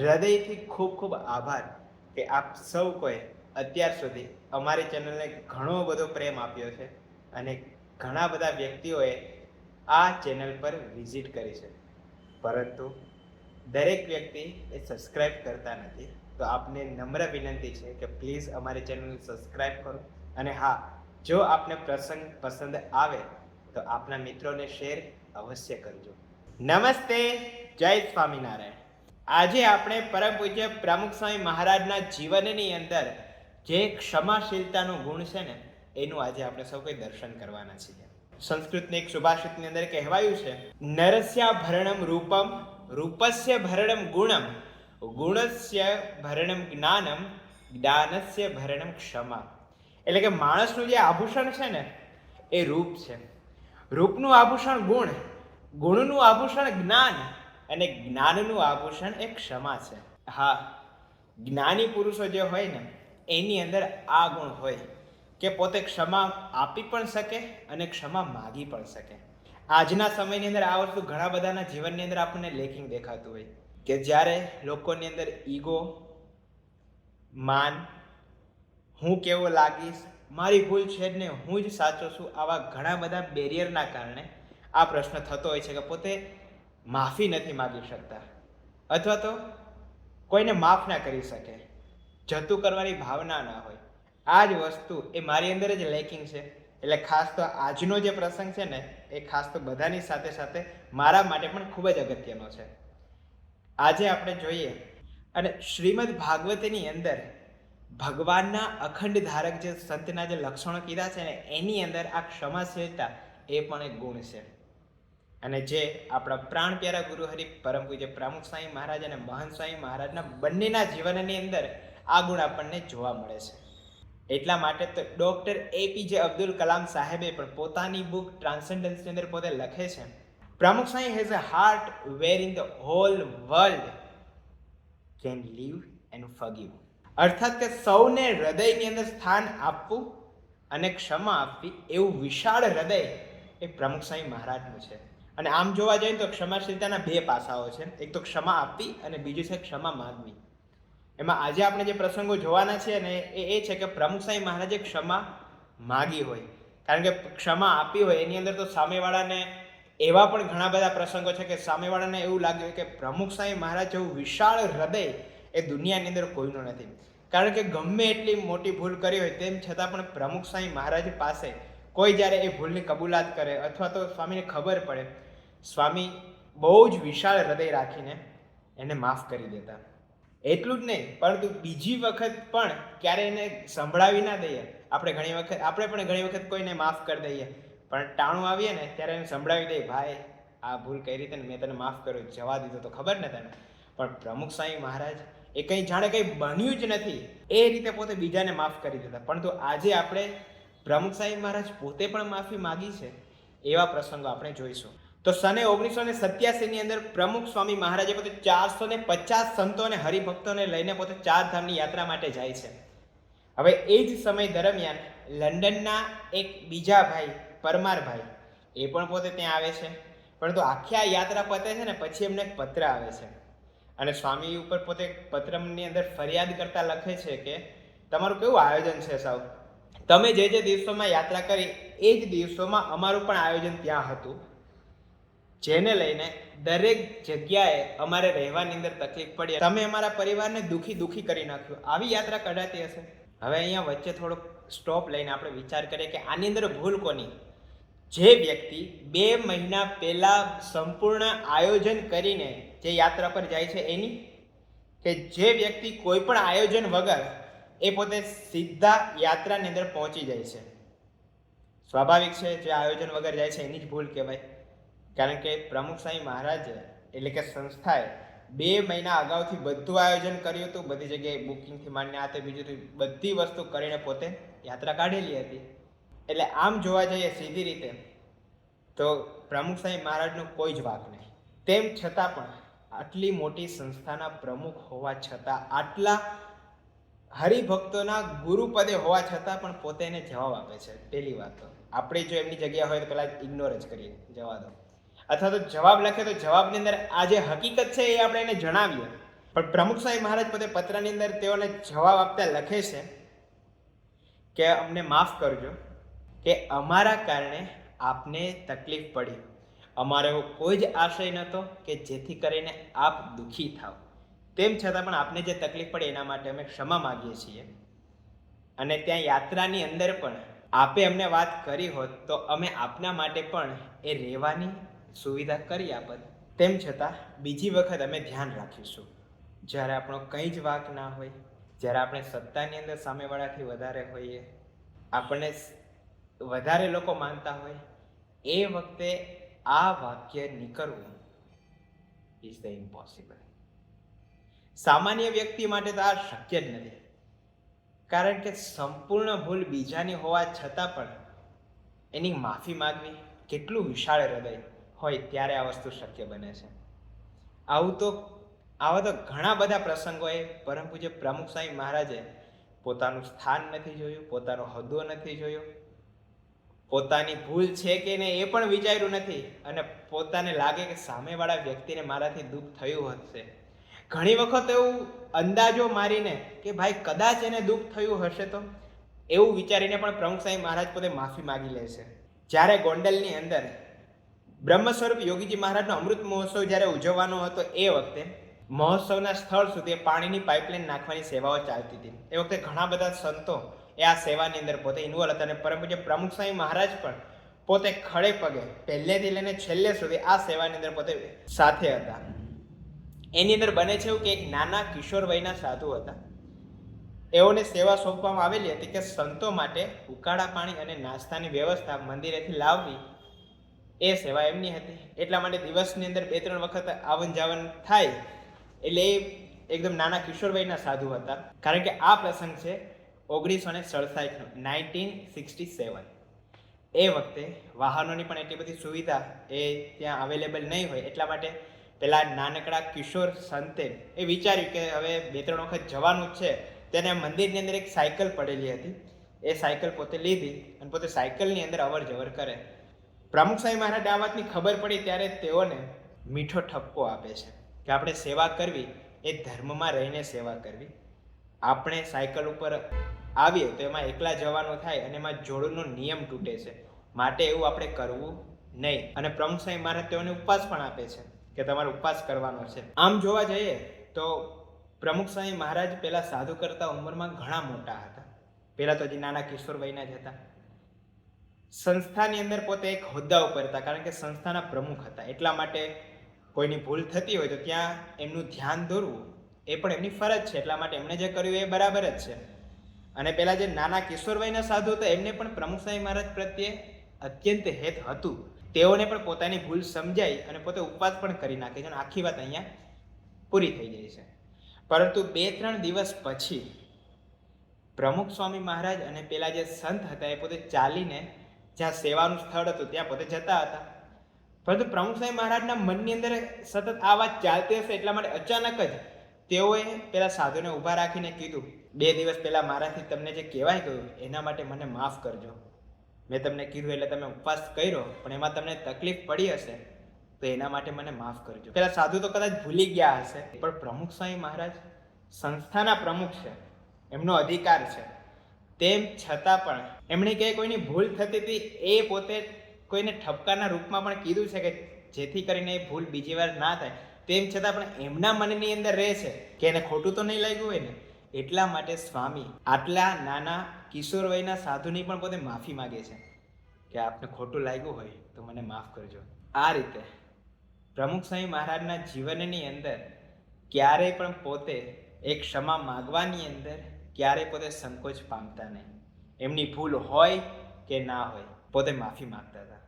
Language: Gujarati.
હૃદયથી ખૂબ ખૂબ આભાર કે આપ સૌ કોઈ અત્યાર સુધી અમારી ચેનલને ઘણો બધો પ્રેમ આપ્યો છે અને ઘણા બધા વ્યક્તિઓએ આ ચેનલ પર વિઝિટ કરી છે. પરંતુ દરેક વ્યક્તિ એ સબસ્ક્રાઈબ કરતા નથી. તો આપને નમ્ર વિનંતી છે કે પ્લીઝ અમારી ચેનલને સબસ્ક્રાઈબ કરો. અને હા, જો આપને પ્રસંગ પસંદ આવે તો આપના મિત્રોને શેર અવશ્ય કરજો. નમસ્તે, જય સ્વામિનારાયણ. આજે આપણે પરમ પૂજ્ય પ્રમુખ સ્વામી મહારાજના જીવનની અંદર જે ક્ષમાશીલતાનો ગુણ છે ને, એનું આજે આપણે સૌ કોઈ દર્શન કરવાના છીએ. સંસ્કૃતની એક સુભાષિતની અંદર કહેવાયું છે, નરસ્યા ભરણમ રૂપમ, રૂપસ્ય ભરણમ ગુણમ, ગુણસ્ય ભરણમ જ્ઞાનમ, જ્ઞાનસ્ય ભરણમ ક્ષમા. એટલે કે માણસનું જે આભૂષણ છે ને, એ રૂપ છે. રૂપનું આભૂષણ ગુણ, ગુણનું આભૂષણ જ્ઞાન અને જ્ઞાનનું આભૂષણ એ ક્ષમા છે. હા, જ્ઞાની પુરુષો જે હોય ને, એની અંદર આ ગુણ હોય કે પોતે ક્ષમા આપી પણ શકે અને ક્ષમા માગી પણ શકે. આજના સમયની અંદર આ વસ્તુ ઘણા બધાના જીવનની અંદર આપણને લેખિંગ દેખાતું હોય કે જ્યારે લોકોની અંદર ઈગો, માન, હું કેવો લાગીશ, મારી ભૂલ છે જ ને, હું જ સાચો છું, આવા ઘણા બધા બેરિયરના કારણે આ પ્રશ્ન થતો હોય છે કે પોતે માફી નથી માગી શકતા. અથવા તો કોઈને માફ ના કરી શકે. જતું કરવાની ભાવના ના હોય. આ જ વસ્તુ એ મારી અંદર જ લેકિંગ છે. એટલે ખાસ તો આજનો જે પ્રસંગ છે ને, એ ખાસ તો બધાની સાથે સાથે મારા માટે પણ ખૂબ જ અગત્યનો છે. આજે આપણે જોઈએ અને શ્રીમદ ભાગવતની અંદર ભગવાનના અખંડ ધારક જે સંતના જે લક્ષણો કીધા છે ને, એની અંદર આ ક્ષમાશીલતા એ પણ એક ગુણ છે. અને જે આપણા પ્રાણ પ્યારા ગુરુ હરિ પરમ પૂજ્ય પ્રમુખ સ્વામી મહારાજ અને મહંત સ્વામી મહારાજના બંનેના જીવનની અંદર આ ગુણ આપણને જોવા મળે છે. એટલા માટે તો ડૉક્ટર એપીજે અબ્દુલ કલામ સાહેબે પણ પોતાની બુક ટ્રાન્સેન્ડન્સની અંદર પોતે લખે છે. Pramukh Swami has a heart where in the whole world can live and forgive અર્થાત કે સૌને હૃદયની અંદર સ્થાન આપવું અને ક્ષમા આપવી એવું વિશાળ હૃદય એ પ્રમુખ સ્વામી મહારાજનું છે. અને આમ જોવા જઈએ તો ક્ષમાશીલતાના બે પાસાઓ છે. એક તો ક્ષમા આપવી અને બીજું છે ક્ષમા માગવી. એમાં આજે આપણે જે પ્રસંગો જોવાના છે ને એ એ છે કે પ્રમુખ સાંઈ મહારાજે ક્ષમા માગી હોય. કારણ કે ક્ષમા આપી હોય એની અંદર તો સામેવાળાને એવા પણ ઘણા બધા પ્રસંગો છે કે સામેવાળાને એવું લાગ્યું કે પ્રમુખ સાંઈ મહારાજ જેવું વિશાળ હૃદય એ દુનિયાની અંદર કોઈનું નથી. કારણ કે ગમે એટલી મોટી ભૂલ કરી હોય તેમ છતાં પણ પ્રમુખ સાંઈ મહારાજ પાસે કોઈ જ્યારે એ ભૂલની કબૂલાત કરે અથવા તો સ્વામીને ખબર પડે, સ્વામી બહુ જ વિશાળ હૃદય રાખીને એને માફ કરી દેતા. એટલું જ નહીં, પરંતુ બીજી વખત પણ ક્યારે એને સંભળાવી ના દઈએ. આપણે ઘણી વખત, આપણે પણ ઘણી વખત કોઈને માફ કરી દઈએ. પણ ટાણું આવીએ ને, ત્યારે એને સંભળાવી દઈએ, ભાઈ, આ ભૂલ કઈ રીતે મેં તને માફ કર્યો, જવા દીધો તો ખબર ને તને. પણ પ્રમુખ સ્વામી મહારાજ એ કંઈ જાણે કંઈ બન્યું જ નથી. એ રીતે પોતે બીજાને માફ કરી દેતા. પરંતુ આજે આપણે પ્રમુખ સાહેબ મહારાજ પોતે પણ માફી માગી છે એવા પ્રસંગો આપણે જોઈશું. તો સને ઓગણીસો ને સત્યાસીની અંદર પ્રમુખ સ્વામી મહારાજે પોતે ચારસો ને પચાસ સંતો અને હરિભક્તોને લઈને પોતે ચાર ધામની યાત્રા માટે જાય છે. હવે એ જ સમય દરમિયાન લંડનના એક બીજા ભાઈ પરમારભાઈ એ પણ પોતે ત્યાં આવે છે. પરંતુ આખી આ યાત્રા પતે છે ને પછી એમને એક પત્ર આવે છે. અને સ્વામી ઉપર પોતે પત્રની અંદર ફરિયાદ કરતા લખે છે કે, તમારું કેવું આયોજન છે સાવ? તમે જે જે દિવસોમાં યાત્રા કરી, એ જ દિવસોમાં અમારું પણ આયોજન ત્યાં હતું. જેને લઈને દરેક જગ્યાએ અમારે રહેવાની અંદર તકલીફ પડી. તમે અમારા પરિવારને દુખી દુખી કરી નાખ્યું. આવી યાત્રા કઢાતી હશે? હવે અહીંયા વચ્ચે થોડોક સ્ટોપ લઈને આપણે વિચાર કરીએ કે આની અંદર ભૂલ કોની? જે વ્યક્તિ બે મહિના પહેલા સંપૂર્ણ આયોજન કરીને જે યાત્રા પર જાય છે એની? કે જે વ્યક્તિ કોઈ પણ આયોજન વગર એ પોતે સીધા યાત્રાની અંદર પહોંચી જાય છે. સ્વાભાવિક છે જે આયોજન વગર જાય છે એની જ ભૂલ કહેવાય. કારણ કે પ્રમુખ સ્વામી મહારાજે એટલે કે સંસ્થાએ બે મહિના અગાઉથી બધું આયોજન કર્યું હતું. બધી જગ્યાએ બુકિંગથી માંડીને આ તે બીજું બધી વસ્તુ કરીને પોતે યાત્રા કાઢેલી હતી. એટલે આમ જોવા જઈએ સીધી રીતે, તો પ્રમુખ સ્વામી મહારાજનો કોઈ જ વાક નહીં. તેમ છતાં પણ આટલી મોટી સંસ્થાના પ્રમુખ હોવા છતાં આટલા હરિભક્તોના ગુરુપદે હોવા છતાં પણ પોતે એને જવાબ આપે છે. પહેલી વાત તો. આપણે જો એમની જગ્યા હોય તો પહેલા ઇગ્નોર જ કરીએ. જવા દો. અથવા તો જવાબ લખે તો જવાબની અંદર આ જે હકીકત છે એ આપણે એને જણાવીએ. પણ પ્રમુખ સાહેબ મહારાજ પોતે પત્રની અંદર તેઓને જવાબ આપતા લખે છે કે અમને માફ કરજો કે અમારા કારણે આપને તકલીફ પડી. અમારો કોઈ જ આશય નહોતો કે જેથી કરીને આપ દુઃખી થાવ. તેમ છતાં પણ આપને જે તકલીફ પડે એના માટે અમે ક્ષમા માગીએ છીએ. અને ત્યાં યાત્રાની અંદર પણ આપે અમને વાત કરી હોત તો અમે આપના માટે પણ એ રહેવાની સુવિધા કરી આપત. તેમ છતાં બીજી વખત અમે ધ્યાન રાખીશું. જ્યારે આપણો કંઈ જ વાક ના હોય, જ્યારે આપણે સત્તાની અંદર સામેવાળાથી વધારે હોઈએ, આપણને વધારે લોકો માનતા હોય, એ વખતે આ વાક્ય નીકળવું ઇઝ ધ ઇમ્પોસિબલ સામાન્ય વ્યક્તિ માટે તો આ શક્ય જ નથી. કારણ કે સંપૂર્ણ ભૂલ બીજાની હોવા છતાં પણ એની માફી માગવી કેટલું વિશાળ હૃદય હોય ત્યારે આ વસ્તુ શક્ય બને છે. આવું તો, આવા તો ઘણા બધા પ્રસંગોએ પરમ પૂજ્ય પ્રમુખ સ્વામી મહારાજે પોતાનું સ્થાન નથી જોયું, પોતાનો હદો નથી જોયો, પોતાની ભૂલ છે કે નહીં એ પણ વિચાર્યું નથી અને પોતાને લાગે કે સામેવાળા વ્યક્તિને મારાથી દુઃખ થયું હશે. ઘણી વખત એવું અંદાજો મારીને કે ભાઈ કદાચ એને દુઃખ થયું હશે તો? એવું વિચારીને પણ પ્રમુખ સ્વામી મહારાજ પોતે માફી માગી લે છે. જ્યારે ગોંડલની અંદર બ્રહ્મ સ્વરૂપ યોગીજી મહારાજનો અમૃત મહોત્સવ જ્યારે ઉજવવાનો હતો એ વખતે મહોત્સવના સ્થળ સુધી પાણીની પાઇપલાઇન નાખવાની સેવાઓ ચાલતી હતી. એ વખતે ઘણા બધા સંતો એ આ સેવાની અંદર પોતે ઇન્વોલ્વ હતા અને પરમ પૂજ્ય પ્રમુખ સ્વામી મહારાજ પણ પોતે ખડે પગે પહેલેથી લઈને છેલ્લે સુધી આ સેવાની અંદર પોતે સાથે હતા. એની અંદર બને છે એવું કે એક નાના કિશોર વયના સાધુ હતા. એઓને સેવા સોંપવામાં આવેલી હતી કે સંતો માટે ઉકાળા પાણી અને નાસ્તાની વ્યવસ્થા મંદિરેથી લાવવી એ સેવા એમની હતી. એટલા માટે દિવસની અંદર બે ત્રણ વખત આવન જાવન થાય એટલે એ એકદમ નાના કિશોર વયના સાધુ હતા. કારણ કે આ પ્રસંગ છે ઓગણીસો ને સડસાઠનો, નાઇન્ટીન સિક્સટી સેવન. એ વખતે વાહનોની પણ એટલી બધી સુવિધા એ ત્યાં અવેલેબલ નહીં હોય. એટલા માટે પેલા નાનકડા કિશોર સંતે એ વિચાર્યું કે હવે બે ત્રણ વખત જવાનું જ છે. તેને મંદિરની અંદર એક સાયકલ પડેલી હતી. એ સાયકલ પોતે લીધી અને પોતે સાયકલની અંદર અવર જવર કરે. પ્રમુખ સાહેબ મહારાજ આ વાતની ખબર પડી ત્યારે તેઓને મીઠો ઠપકો આપે છે કે આપણે સેવા કરવી, એ ધર્મમાં રહીને સેવા કરવી. આપણે સાયકલ ઉપર આવીએ તો એમાં એકલા જવાનું થાય અને એમાં જોડનો નિયમ તૂટે છે. માટે એવું આપણે કરવું નહીં. અને પ્રમુખ સાહેબ મહારાજ તેઓને ઉપવાસ પણ આપે છે. કે તમારે ઉપવાસ કરવાનો છે. આમ જોવા જઈએ તો પ્રમુખ સ્વામી મહારાજ પહેલાં સાધુ કરતા ઉંમરમાં ઘણા મોટા હતા. પહેલાં તો હજી નાના કિશોર વયના જ હતા. સંસ્થાની અંદર પોતે એક હોદ્દા ઉપર હતા, કારણ કે સંસ્થાના પ્રમુખ હતા. એટલા માટે કોઈની ભૂલ થતી હોય તો ત્યાં એમનું ધ્યાન દોરવું એ પણ એમની ફરજ છે. એટલા માટે એમણે જે કર્યું એ બરાબર જ છે. અને પહેલાં જે નાના કિશોર વયના સાધુ હતા, એમને પણ પ્રમુખ સ્વામી મહારાજ પ્રત્યે અત્યંત હેત હતું. તેઓને પણ પોતાની ભૂલ સમજાઈ અને પોતે ઉપવાસ પણ કરી નાખે છે અને આખી વાત અહીંયા પૂરી થઈ જાય છે. પરંતુ બે ત્રણ દિવસ પછી પ્રમુખ સ્વામી મહારાજ અને પેલા જે સંત હતા એ પોતે ચાલીને જ્યાં સેવાનું સ્થળ હતું ત્યાં પોતે જતા હતા. પરંતુ પ્રમુખ સ્વામી મહારાજના મનની અંદર સતત આ વાત ચાલતી હશે એટલા માટે અચાનક જ તેઓએ પેલા સાધુને ઊભા રાખીને કીધું, બે દિવસ પહેલાં મારાથી તમને જે કહેવાય ગયું, એના માટે મને માફ કરજો. મેં તમને કીધું એટલે તમે ઉપવાસ કર્યો, પણ એમાં તમને તકલીફ પડી હશે, તો એના માટે મને માફ કરજો. પેલા સાધુ તો કદાચ ભૂલી ગયા હશે, પણ પ્રમુખ સ્વામી મહારાજ સંસ્થાના પ્રમુખ છે, એમનો અધિકાર છે. તેમ છતાં પણ એમણે કે કોઈની ભૂલ થતી હતી એ પોતે કોઈને ઠપકાના રૂપમાં પણ કીધું છે કે જેથી કરીને એ ભૂલ બીજી વાર ના થાય. તેમ છતાં પણ એમના મનની અંદર રહે છે કે એને ખોટું તો નહીં લાગ્યું હોય ને? એટલા માટે સ્વામી આટલા નાના કિશોર વયના સાધુની પણ પોતે માફી માગે છે કે આપને ખોટું લાગ્યું હોય તો મને માફ કરજો. આ રીતે પ્રમુખ સ્વામી મહારાજના જીવનની અંદર ક્યારેય પણ પોતે એક ક્ષમા માગવાની અંદર ક્યારેય પોતે સંકોચ પામતા નહીં. એમની ભૂલ હોય કે ના હોય, પોતે માફી માગતા હતા.